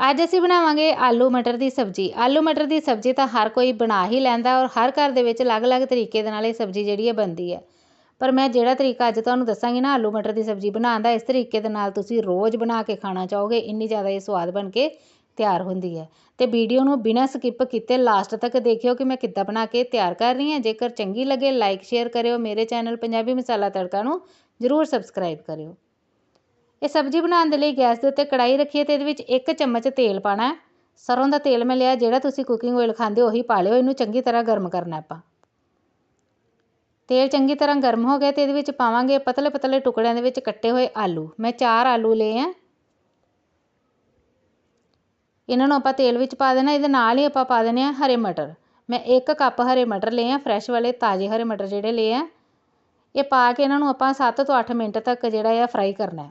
ਅੱਜ ਅਸੀਂ ਬਣਾਵਾਂਗੇ ਆਲੂ ਮਟਰ ਦੀ ਸਬਜ਼ੀ। ਆਲੂ ਮਟਰ ਦੀ ਸਬਜ਼ੀ ਤਾਂ ਹਰ ਕੋਈ ਬਣਾ ਹੀ ਲੈਂਦਾ ਔਰ ਹਰ ਘਰ ਦੇ ਵਿੱਚ ਅਲੱਗ-ਅਲੱਗ ਤਰੀਕੇ ਦੇ ਨਾਲ ਇਹ ਸਬਜ਼ੀ ਜਿਹੜੀ ਹੈ ਬਣਦੀ ਹੈ। ਪਰ ਮੈਂ ਜਿਹੜਾ ਤਰੀਕਾ ਅੱਜ ਤੁਹਾਨੂੰ ਦੱਸਾਂਗੀ ਨਾ ਆਲੂ ਮਟਰ ਦੀ ਸਬਜ਼ੀ ਬਣਾਉਣ ਦਾ, ਇਸ ਤਰੀਕੇ ਦੇ ਨਾਲ ਤੁਸੀਂ ਰੋਜ਼ ਬਣਾ ਕੇ ਖਾਣਾ ਚਾਹੋਗੇ, ਇੰਨੀ ਜ਼ਿਆਦਾ ਇਹ ਸਵਾਦ ਬਣ ਕੇ ਤਿਆਰ ਹੁੰਦੀ ਹੈ। ਤੇ ਵੀਡੀਓ ਨੂੰ ਬਿਨਾਂ ਸਕਿਪ ਕੀਤੇ ਲਾਸਟ ਤੱਕ ਦੇਖਿਓ ਕਿ ਮੈਂ ਕਿੱਦਾਂ ਬਣਾ ਕੇ ਤਿਆਰ ਕਰ ਰਹੀ ਹਾਂ। ਜੇਕਰ ਚੰਗੀ ਲੱਗੇ, ਲਾਈਕ, ਸ਼ੇਅਰ ਕਰਿਓ। ਮੇਰੇ ਚੈਨਲ ਪੰਜਾਬੀ ਮਸਾਲਾ ਤੜਕਾ ਨੂੰ ਜ਼ਰੂਰ ਸਬਸਕ੍ਰਾਈਬ ਕਰਿਓ। ਇਹ ਸਬਜ਼ੀ ਬਣਾਉਣ ਦੇ ਲਈ ਗੈਸ ਦੇ ਉੱਤੇ ਕੜਾਈ ਰੱਖੀਏ ਅਤੇ ਇਹਦੇ ਵਿੱਚ ਇੱਕ ਚਮਚ ਤੇਲ ਪਾਉਣਾ ਸਰ੍ਹੋਂ ਦਾ ਤੇਲ ਮੈਂ ਲਿਆ, ਜਿਹੜਾ ਤੁਸੀਂ ਕੁਕਿੰਗ ਓਇਲ ਖਾਂਦੇ ਹੋ, ਉਹੀ ਪਾ ਲਿਓ। ਇਹਨੂੰ ਚੰਗੀ ਤਰ੍ਹਾਂ ਗਰਮ ਕਰਨਾ ਆਪਾਂ। ਤੇਲ ਚੰਗੀ ਤਰ੍ਹਾਂ ਗਰਮ ਹੋ ਗਿਆ ਤੇ ਇਹਦੇ ਵਿੱਚ ਪਾਵਾਂਗੇ ਪਤਲੇ ਪਤਲੇ ਟੁਕੜਿਆਂ ਦੇ ਵਿੱਚ ਕੱਟੇ ਹੋਏ ਆਲੂ। ਮੈਂ ਚਾਰ ਆਲੂ ਲਏ ਆ। ਇਹਨਾਂ ਨੂੰ ਆਪਾਂ ਤੇਲ ਵਿੱਚ ਪਾ ਦੇਣਾ। ਇਹਦੇ ਨਾਲ ਹੀ ਆਪਾਂ ਪਾ ਦੇਣੇ ਆ ਹਰੇ ਮਟਰ। ਮੈਂ 1 ਕੱਪ ਹਰੇ ਮਟਰ ਲਏ ਆ, ਫਰੈਸ਼ ਵਾਲੇ ਤਾਜ਼ੇ ਹਰੇ ਮਟਰ ਜਿਹੜੇ ਲਏ ਆ। ਇਹ ਪਾ ਕੇ ਇਹਨਾਂ ਨੂੰ ਆਪਾਂ 7 ਤੋਂ 8 ਮਿੰਟ ਤੱਕ ਜਿਹੜਾ ਆ ਫਰਾਈ ਕਰਨਾ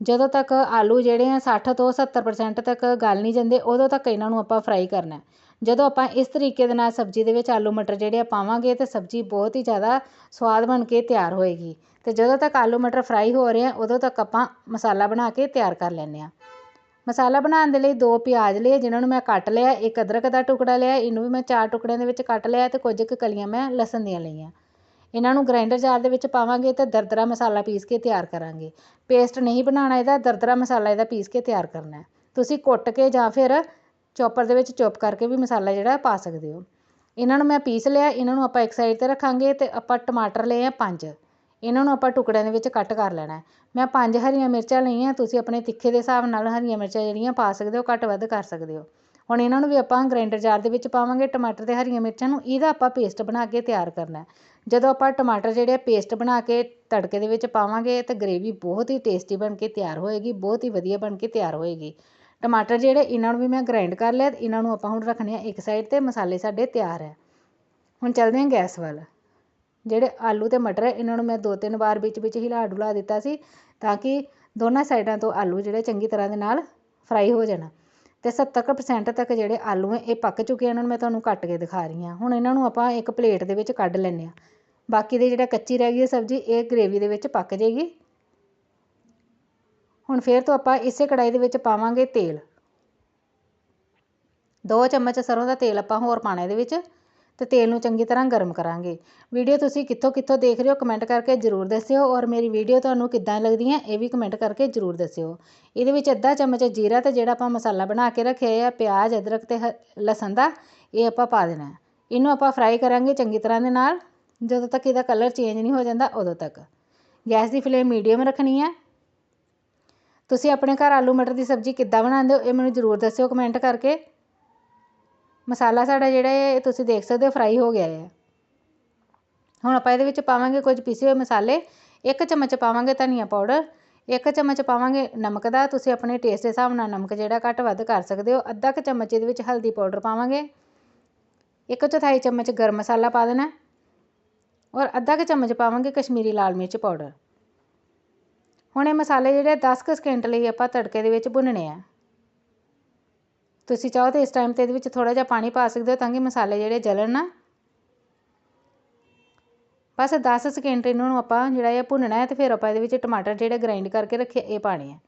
ਜਦੋਂ ਤੱਕ ਆਲੂ ਜਿਹੜੇ ਆ ਸੱਠ ਤੋਂ 70% ਤੱਕ ਗਲ ਨਹੀਂ ਜਾਂਦੇ, ਉਦੋਂ ਤੱਕ ਇਹਨਾਂ ਨੂੰ ਆਪਾਂ ਫਰਾਈ ਕਰਨਾ ਜਦੋਂ ਆਪਾਂ ਇਸ ਤਰੀਕੇ ਦੇ ਨਾਲ ਸਬਜ਼ੀ ਦੇ ਵਿੱਚ ਆਲੂ ਮਟਰ ਜਿਹੜੇ ਆ ਪਾਵਾਂਗੇ, ਤਾਂ ਸਬਜ਼ੀ ਬਹੁਤ ਹੀ ਜ਼ਿਆਦਾ ਸਵਾਦ ਬਣ ਕੇ ਤਿਆਰ ਹੋਏਗੀ। ਅਤੇ ਜਦੋਂ ਤੱਕ ਆਲੂ ਮਟਰ ਫਰਾਈ ਹੋ ਰਹੇ ਆ, ਉਦੋਂ ਤੱਕ ਆਪਾਂ ਮਸਾਲਾ ਬਣਾ ਕੇ ਤਿਆਰ ਕਰ ਲੈਂਦੇ ਹਾਂ। ਮਸਾਲਾ ਬਣਾਉਣ ਦੇ ਲਈ ਦੋ ਪਿਆਜ਼ ਲਏ, ਜਿਨ੍ਹਾਂ ਨੂੰ ਮੈਂ ਕੱਟ ਲਿਆ, ਇੱਕ ਅਦਰਕ ਦਾ ਟੁਕੜਾ ਲਿਆ, ਇਹਨੂੰ ਵੀ ਮੈਂ ਚਾਰ ਟੁਕੜਿਆਂ ਦੇ ਵਿੱਚ ਕੱਟ ਲਿਆ ਅਤੇ ਕੁਝ ਕੁ ਕਲੀਆਂ ਮੈਂ ਲਸਣ ਦੀਆਂ ਲਈਆਂ। ਇਹਨਾਂ ਨੂੰ ਗ੍ਰਾਈਂਡਰ ਜਾਰ ਦੇ ਵਿੱਚ ਪਾਵਾਂਗੇ ਤੇ ਦਰਦਰਾ ਮਸਾਲਾ ਪੀਸ ਕੇ ਤਿਆਰ ਕਰਾਂਗੇ। ਪੇਸਟ ਨਹੀਂ ਬਣਾਉਣਾ ਇਹਦਾ, ਦਰਦਰਾ ਮਸਾਲਾ ਇਹਦਾ ਪੀਸ ਕੇ ਤਿਆਰ ਕਰਨਾ ਤੁਸੀਂ ਕੁੱਟ ਕੇ ਜਾਂ ਫਿਰ ਚੋਪਰ ਦੇ ਵਿੱਚ ਚੋਪ ਕਰਕੇ ਵੀ ਮਸਾਲਾ ਜਿਹੜਾ ਪਾ ਸਕਦੇ ਹੋ। ਇਹਨਾਂ ਨੂੰ ਮੈਂ ਪੀਸ ਲਿਆ, ਇਹਨਾਂ ਨੂੰ ਆਪਾਂ ਇੱਕ ਸਾਈਡ 'ਤੇ ਰੱਖਾਂਗੇ ਤੇ ਆਪਾਂ ਟਮਾਟਰ ਲਏ ਆ ਪੰਜ। ਇਹਨਾਂ ਨੂੰ ਆਪਾਂ ਟੁਕੜਿਆਂ ਦੇ ਵਿੱਚ ਕੱਟ ਕਰ ਲੈਣਾ ਮੈਂ ਪੰਜ ਹਰੀਆਂ ਮਿਰਚਾਂ ਲਈਆਂ, ਤੁਸੀਂ ਆਪਣੇ ਤਿੱਖੇ ਦੇ ਹਿਸਾਬ ਨਾਲ ਹਰੀਆਂ ਮਿਰਚਾਂ ਜਿਹੜੀਆਂ ਪਾ ਸਕਦੇ ਹੋ, ਘੱਟ ਵੱਧ ਕਰ ਸਕਦੇ ਹੋ। ਹੁਣ ਇਹਨਾਂ ਨੂੰ ਵੀ ਆਪਾਂ ਗ੍ਰਾਇੰਡਰ ਜਾਰ ਦੇ ਵਿੱਚ ਪਾਵਾਂਗੇ, ਟਮਾਟਰ ਤੇ ਹਰੀਆਂ ਮਿਰਚਾਂ ਨੂੰ, ਇਹਦਾ ਆਪਾਂ ਪੇਸਟ ਬਣਾ ਕੇ ਤਿਆਰ ਕਰਨਾ ਜਦੋਂ ਆਪਾਂ ਟਮਾਟਰ ਜਿਹੜੇ ਪੇਸਟ ਬਣਾ ਕੇ ਤੜਕੇ ਦੇ ਵਿੱਚ ਪਾਵਾਂਗੇ, ਤਾਂ ਗ੍ਰੇਵੀ ਬਹੁਤ ਹੀ ਟੇਸਟੀ ਬਣ ਕੇ ਤਿਆਰ ਹੋਏਗੀ, ਬਹੁਤ ਹੀ ਵਧੀਆ ਬਣ ਕੇ ਤਿਆਰ ਹੋਏਗੀ। ਟਮਾਟਰ ਜਿਹੜੇ, ਇਹਨਾਂ ਨੂੰ ਵੀ ਮੈਂ ਗ੍ਰਾਇੰਡ ਕਰ ਲਿਆ ਇਹਨਾਂ ਨੂੰ ਆਪਾਂ ਹੁਣ ਰੱਖਣੇ ਆ ਇੱਕ ਸਾਈਡ ਤੇ, ਮਸਾਲੇ ਸਾਡੇ ਤਿਆਰ ਹੈ। ਹੁਣ ਚੱਲਦੇ ਹਾਂ ਗੈਸ ਵੱਲ। ਜਿਹੜੇ ਆਲੂ ਤੇ ਮਟਰ ਇਹਨਾਂ ਨੂੰ ਮੈਂ ਦੋ ਤਿੰਨ ਵਾਰ ਵਿੱਚ ਵਿੱਚ ਹਿਲਾ ਡੁਲਾ ਦਿੱਤਾ ਸੀ, ਤਾਂ ਕਿ ਦੋਨਾਂ ਸਾਈਡਾਂ ਤੋਂ ਆਲੂ ਜਿਹੜੇ ਚੰਗੀ ਤਰ੍ਹਾਂ ਦੇ ਨਾਲ ਫਰਾਈ ਹੋ ਜਾਣ। ਅਤੇ ਸੱਤਰ ਕੁ ਪ੍ਰਸੈਂਟ ਤੱਕ ਜਿਹੜੇ ਆਲੂ ਹੈ, ਇਹ ਪੱਕ ਚੁੱਕੇ ਇਹਨਾਂ ਨੂੰ ਮੈਂ ਤੁਹਾਨੂੰ ਕੱਟ ਕੇ ਦਿਖਾ ਰਹੀ ਹਾਂ। ਹੁਣ ਇਹਨਾਂ ਨੂੰ ਆਪਾਂ ਇੱਕ ਪਲੇਟ ਦੇ ਵਿੱਚ ਕੱਢ ਲੈਂਦੇ ਹਾਂ। ਬਾਕੀ ਦੇ ਜਿਹੜਾ ਕੱਚੀ ਰਹਿ ਗਈ ਹੈ ਸਬਜ਼ੀ, ਇਹ ਗ੍ਰੇਵੀ ਦੇ ਵਿੱਚ ਪੱਕ ਜਾਏਗੀ। ਹੁਣ ਫੇਰ ਤੋਂ ਆਪਾਂ ਇਸੇ ਕੜਾਈ ਦੇ ਵਿੱਚ ਪਾਵਾਂਗੇ ਤੇਲ। ਦੋ ਚਮਚ ਸਰੋਂ ਦਾ ਤੇਲ ਆਪਾਂ ਹੋਰ ਪਾਣਾ ਇਹਦੇ ਵਿੱਚ। ਤੇ ਤੇਲ ਨੂੰ ਚੰਗੀ ਤਰ੍ਹਾਂ ਗਰਮ ਕਰਾਂਗੇ। ਵੀਡੀਓ ਤੁਸੀਂ ਕਿੱਥੋਂ ਕਿੱਥੋਂ ਦੇਖ ਰਹੇ ਹੋ ਕਮੈਂਟ ਕਰਕੇ ਜ਼ਰੂਰ ਦੱਸਿਓ ਔਰ ਮੇਰੀ ਵੀਡੀਓ ਤੁਹਾਨੂੰ ਕਿੱਦਾਂ ਲੱਗਦੀ ਹੈ ਇਹ ਵੀ ਕਮੈਂਟ ਕਰਕੇ ਜ਼ਰੂਰ ਦੱਸਿਓ। ਇਹਦੇ ਵਿੱਚ ਅੱਧਾ ਚਮਚ ਜੀਰਾ ਤੇ ਜਿਹੜਾ ਆਪਾਂ ਮਸਾਲਾ ਬਣਾ ਕੇ ਰੱਖਿਆ ਆ ਪਿਆਜ਼, ਅਦਰਕ ਤੇ ਲਸਣ ਦਾ, ਇਹ ਆਪਾਂ ਪਾ ਦੇਣਾ ਇਹਨੂੰ ਆਪਾਂ ਫਰਾਈ ਕਰਾਂਗੇ ਚੰਗੀ ਤਰ੍ਹਾਂ ਦੇ ਨਾਲ। ਜਦੋਂ ਤੱਕ ਇਹਦਾ ਕਲਰ ਚੇਂਜ ਨਹੀਂ ਹੋ ਜਾਂਦਾ ਉਦੋਂ ਤੱਕ। ਗੈਸ ਦੀ ਫਲੇਮ ਮੀਡੀਅਮ ਰੱਖਣੀ ਹੈ। ਤੁਸੀਂ ਆਪਣੇ ਘਰ ਆਲੂ ਮਟਰ ਦੀ ਸਬਜ਼ੀ ਕਿੱਦਾਂ ਬਣਾਉਂਦੇ ਹੋ ਇਹ ਮੈਨੂੰ ਜ਼ਰੂਰ ਦੱਸਿਓ ਕਮੈਂਟ ਕਰਕੇ। ਮਸਾਲਾ ਸਾਡਾ ਜਿਹੜਾ ਹੈ ਤੁਸੀਂ ਦੇਖ ਸਕਦੇ ਹੋ ਫਰਾਈ ਹੋ ਗਿਆ ਹੈ ਹੁਣ ਆਪਾਂ ਇਹਦੇ ਵਿੱਚ ਪਾਵਾਂਗੇ ਕੁਝ ਪੀਸੇ ਹੋਏ ਮਸਾਲੇ। ਇੱਕ ਚਮਚ ਪਾਵਾਂਗੇ ਧਨੀਆ ਪਾਊਡਰ, ਇੱਕ ਚਮਚ ਪਾਵਾਂਗੇ ਨਮਕ ਦਾ। ਤੁਸੀਂ ਆਪਣੇ ਟੇਸਟ ਦੇ ਹਿਸਾਬ ਨਾਲ ਨਮਕ ਜਿਹੜਾ ਘੱਟ ਵੱਧ ਕਰ ਸਕਦੇ ਹੋ। ਅੱਧਾ ਕੁ ਚਮਚ ਇਹਦੇ ਵਿੱਚ ਹਲਦੀ ਪਾਊਡਰ ਪਾਵਾਂਗੇ। ਇੱਕ ਚੌਥਾਈ ਚਮਚ ਗਰਮ ਮਸਾਲਾ ਪਾ ਦੇਣਾ। ਔਰ ਅੱਧਾ ਕੁ ਚਮਚ ਪਾਵਾਂਗੇ ਕਸ਼ਮੀਰੀ ਲਾਲ ਮਿਰਚ ਪਾਊਡਰ। ਹੁਣ ਇਹ ਮਸਾਲੇ ਜਿਹੜੇ 10 ਕੁ ਸਕਿੰਟ ਲਈ ਆਪਾਂ ਤੜਕੇ ਦੇ ਵਿੱਚ ਭੁੰਨਣੇ ਆ। ਤੁਸੀਂ ਚਾਹੋ ਤਾਂ ਇਸ ਟਾਈਮ ਤੇ ਇਹਦੇ ਵਿੱਚ ਥੋੜ੍ਹਾ ਜਿਹਾ ਪਾਣੀ ਪਾ ਸਕਦੇ ਹੋ ਤਾਂ ਕਿ ਮਸਾਲੇ ਜਿਹੜੇ ਜਲਣ ਨਾ। ਬਸ ਦਸ ਸਕਿੰਟ ਇਹਨਾਂ ਨੂੰ ਆਪਾਂ ਜਿਹੜਾ ਇਹ ਭੁੰਨਣਾ ਹੈ ਅਤੇ ਫਿਰ ਆਪਾਂ ਇਹਦੇ ਵਿੱਚ ਟਮਾਟਰ ਜਿਹੜੇ ਗ੍ਰਾਈਂਡ ਕਰਕੇ ਰੱਖੇ, ਇਹ ਪਾਣੇ ਆ।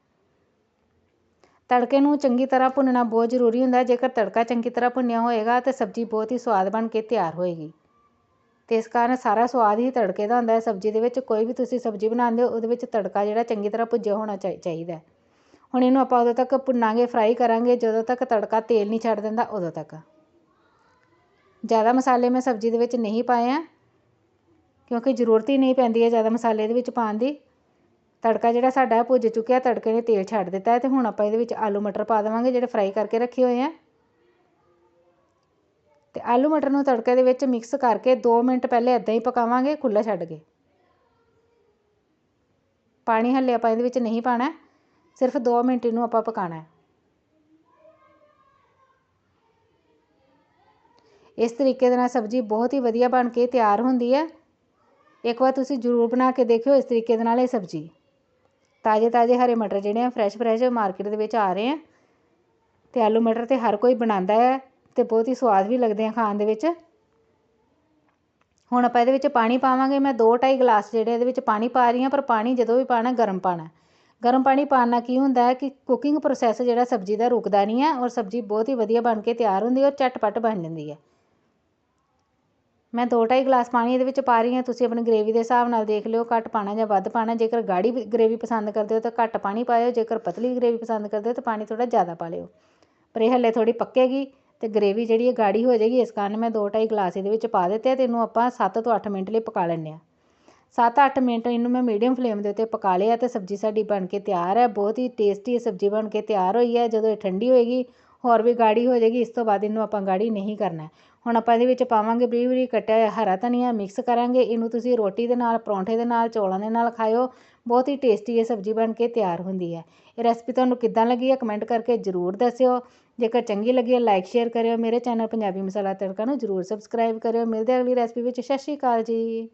ਤੜਕੇ ਨੂੰ ਚੰਗੀ ਤਰ੍ਹਾਂ ਭੁੰਨਣਾ ਬਹੁਤ ਜ਼ਰੂਰੀ ਹੁੰਦਾ ਜੇਕਰ ਤੜਕਾ ਚੰਗੀ ਤਰ੍ਹਾਂ ਭੁੰਨਿਆ ਹੋਏਗਾ ਤਾਂ ਸਬਜ਼ੀ ਬਹੁਤ ਹੀ ਸਵਾਦ ਬਣ ਕੇ ਤਿਆਰ ਹੋਏਗੀ। ਤੇ ਇਸ ਕਾਰਨ ਸਾਰਾ ਸਵਾਦ ਹੀ ਤੜਕੇ ਦਾ ਹੁੰਦਾ ਹੈ। ਸਬਜ਼ੀ ਦੇ ਵਿੱਚ ਕੋਈ ਵੀ ਤੁਸੀਂ ਸਬਜ਼ੀ ਬਣਾਉਂਦੇ ਹੋ, ਉਹਦੇ ਵਿੱਚ ਤੜਕਾ ਜਿਹੜਾ ਚੰਗੀ ਤਰ੍ਹਾਂ ਭੁੱਜਿਆ ਹੋਣਾ ਚਾਹੀਦਾ ਹੁਣ ਇਹਨੂੰ ਆਪਾਂ ਉਦੋਂ ਤੱਕ ਭੁੰਨਾਂਗੇ ਫਰਾਈ ਕਰਾਂਗੇ, ਜਦੋਂ ਤੱਕ ਤੜਕਾ ਤੇਲ ਨਹੀਂ ਛੱਡ ਦਿੰਦਾ, ਉਦੋਂ ਤੱਕ। ਜ਼ਿਆਦਾ ਮਸਾਲੇ ਮੈਂ ਸਬਜ਼ੀ ਦੇ ਵਿੱਚ ਨਹੀਂ ਪਾਏ ਆ, ਕਿਉਂਕਿ ਜ਼ਰੂਰਤ ਹੀ ਨਹੀਂ ਪੈਂਦੀ ਹੈ ਜ਼ਿਆਦਾ ਮਸਾਲੇ ਦੇ ਵਿੱਚ ਪਾਉਣ ਦੀ। ਤੜਕਾ ਜਿਹੜਾ ਸਾਡਾ ਭੁੱਜ ਚੁੱਕਿਆ, ਤੜਕੇ ਨੇ ਤੇਲ ਛੱਡ ਦਿੱਤਾ ਹੈ ਤੇ ਹੁਣ ਆਪਾਂ ਇਹਦੇ ਵਿੱਚ ਆਲੂ ਮਟਰ ਪਾ ਦੇਵਾਂਗੇ, ਜਿਹੜੇ ਫਰਾਈ ਕਰਕੇ ਰੱਖੇ ਹੋਏ ਆ। ਤੇ ਆਲੂ ਮਟਰ ਨੂੰ ਤੜਕੇ ਦੇ ਵਿੱਚ ਮਿਕਸ ਕਰਕੇ 2 ਮਿੰਟ ਪਹਿਲੇ ਇਦਾਂ ਹੀ ਪਕਾਵਾਂਗੇ ਖੁੱਲਾ ਛੱਡ ਕੇ। ਪਾਣੀ ਹੱਲੇ ਆਪਾਂ ਇਹਦੇ ਵਿੱਚ ਨਹੀਂ ਪਾਣਾ ਸਿਰਫ ਦੋ ਮਿੰਟ ਇਹਨੂੰ ਆਪਾਂ ਪਕਾਉਣਾ ਇਸ ਤਰੀਕੇ ਦੇ ਨਾਲ ਸਬਜ਼ੀ ਬਹੁਤ ਹੀ ਵਧੀਆ ਬਣ ਕੇ ਤਿਆਰ ਹੁੰਦੀ ਹੈ। ਇੱਕ ਵਾਰ ਤੁਸੀਂ ਜ਼ਰੂਰ ਬਣਾ ਕੇ ਦੇਖਿਓ ਇਸ ਤਰੀਕੇ ਦੇ ਨਾਲ ਇਹ ਸਬਜ਼ੀ। ਤਾਜ਼ੇ ਤਾਜ਼ੇ ਹਰੇ ਮਟਰ ਜਿਹੜੇ ਆ ਫਰੈਸ਼ ਫਰੈਸ਼ ਮਾਰਕੀਟ ਦੇ ਵਿੱਚ ਆ ਰਹੇ ਆ ਤੇ ਆਲੂ ਮਟਰ ਤੇ ਹਰ ਕੋਈ ਬਣਾਉਂਦਾ ਹੈ ਤੇ ਬਹੁਤ ਹੀ ਸਵਾਦ ਵੀ ਲੱਗਦੇ ਆ ਖਾਣ ਦੇ ਵਿੱਚ। ਹੁਣ ਆਪਾਂ ਇਹਦੇ ਵਿੱਚ ਪਾਣੀ ਪਾਵਾਂਗੇ। ਮੈਂ 2 2.5 ਗਲਾਸ ਜਿਹੜੇ ਇਹਦੇ ਵਿੱਚ ਪਾਣੀ ਪਾ ਰਹੀ ਹਾਂ, ਪਰ ਪਾਣੀ ਜਦੋਂ ਵੀ ਪਾਣਾ ਗਰਮ ਪਾਣਾ ਗਰਮ ਪਾਣੀ ਪਾਉਣ ਨਾਲ ਕੀ ਹੁੰਦਾ ਹੈ ਕਿ ਕੁਕਿੰਗ ਪ੍ਰੋਸੈਸ ਜਿਹੜਾ ਸਬਜ਼ੀ ਦਾ ਰੁਕਦਾ ਨਹੀਂ ਹੈ ਔਰ ਸਬਜ਼ੀ ਬਹੁਤ ਹੀ ਵਧੀਆ ਬਣ ਕੇ ਤਿਆਰ ਹੁੰਦੀ ਹੈ ਔਰ ਝਟਪਟ ਬਣ ਜਾਂਦੀ ਹੈ। ਮੈਂ ਦੋ ਢਾਈ ਗਲਾਸ ਪਾਣੀ ਇਹਦੇ ਵਿੱਚ ਪਾ ਰਹੀ ਹਾਂ। ਤੁਸੀਂ ਆਪਣੀ ਗ੍ਰੇਵੀ ਦੇ ਹਿਸਾਬ ਨਾਲ ਦੇਖ ਲਿਓ, ਘੱਟ ਪਾਣਾ ਜਾਂ ਵੱਧ ਪਾਣਾ। ਜੇਕਰ ਗਾੜੀ ਗ੍ਰੇਵੀ ਪਸੰਦ ਕਰਦੇ ਹੋ ਤਾਂ ਘੱਟ ਪਾਣੀ ਪਾਇਓ, ਜੇਕਰ ਪਤਲੀ ਗ੍ਰੇਵੀ ਪਸੰਦ ਕਰਦੇ ਹੋ ਤਾਂ ਪਾਣੀ ਥੋੜ੍ਹਾ ਜ਼ਿਆਦਾ ਪਾ ਲਿਓ। ਪਰ ਇਹ ਹਲੇ ਥੋੜ੍ਹੀ ਪੱਕੇਗੀ ਅਤੇ ਗ੍ਰੇਵੀ ਜਿਹੜੀ ਹੈ ਗਾੜੀ ਹੋ ਜਾਏਗੀ। ਇਸ ਕਾਰਨ ਮੈਂ ਦੋ ਢਾਈ ਗਲਾਸ ਇਹਦੇ ਵਿੱਚ ਪਾ ਦਿੱਤੇ ਅਤੇ ਇਹਨੂੰ ਆਪਾਂ 7 ਤੋਂ 8 ਮਿੰਟ ਲਈ ਪਕਾ ਲੈਂਦੇ ਹਾਂ। 7-8 ਮਿੰਟ ਇਹਨੂੰ ਮੈਂ ਮੀਡੀਅਮ ਫਲੇਮ ਦੇ ਉੱਤੇ ਪਕਾ ਲਿਆ ਅਤੇ ਸਬਜ਼ੀ ਸਾਡੀ ਬਣ ਕੇ ਤਿਆਰ ਹੈ। ਬਹੁਤ ਹੀ ਟੇਸਟੀ ਸਬਜ਼ੀ ਬਣ ਕੇ ਤਿਆਰ ਹੋਈ ਹੈ। ਜਦੋਂ ਇਹ ਠੰਡੀ ਹੋਏਗੀ, ਹੋਰ ਵੀ ਗਾੜੀ ਹੋ ਜਾਏਗੀ, ਇਸ ਤੋਂ ਬਾਅਦ ਇਹਨੂੰ ਆਪਾਂ ਗਾੜੀ ਨਹੀਂ ਕਰਨਾ ਹੁਣ ਆਪਾਂ ਇਹਦੇ ਵਿੱਚ ਪਾਵਾਂਗੇ ਬਰੀ ਬਰੀ ਕੱਟਿਆ ਹੋਇਆ ਹਰਾ ਧਨੀਆ ਮਿਕਸ ਕਰਾਂਗੇ। ਇਹਨੂੰ ਤੁਸੀਂ ਰੋਟੀ ਦੇ ਨਾਲ, ਪਰੌਂਠੇ ਦੇ ਨਾਲ, ਚੌਲਾਂ ਦੇ ਨਾਲ ਖਾਓ ਬਹੁਤ ਹੀ ਟੇਸਟੀ ਇਹ ਸਬਜ਼ੀ ਬਣ ਕੇ ਤਿਆਰ ਹੁੰਦੀ ਹੈ। ਇਹ ਰੈਸਪੀ ਤੁਹਾਨੂੰ ਕਿੱਦਾਂ ਲੱਗੀ ਹੈ ਕਮੈਂਟ ਕਰਕੇ ਜ਼ਰੂਰ ਦੱਸਿਓ। ਜੇਕਰ ਚੰਗੀ ਲੱਗੀ ਹੈ ਲਾਈਕ ਸ਼ੇਅਰ ਕਰਿਓ। ਮੇਰੇ ਚੈਨਲ ਪੰਜਾਬੀ ਮਸਾਲਾ ਤੜਕਾ ਨੂੰ ਜ਼ਰੂਰ ਸਬਸਕ੍ਰਾਈਬ ਕਰਿਓ। ਮਿਲਦੇ ਅਗਲੀ ਰੈਸਪੀ ਵਿੱਚ। ਸਤਿ ਸ਼੍ਰੀ ਅਕਾਲ ਜੀ।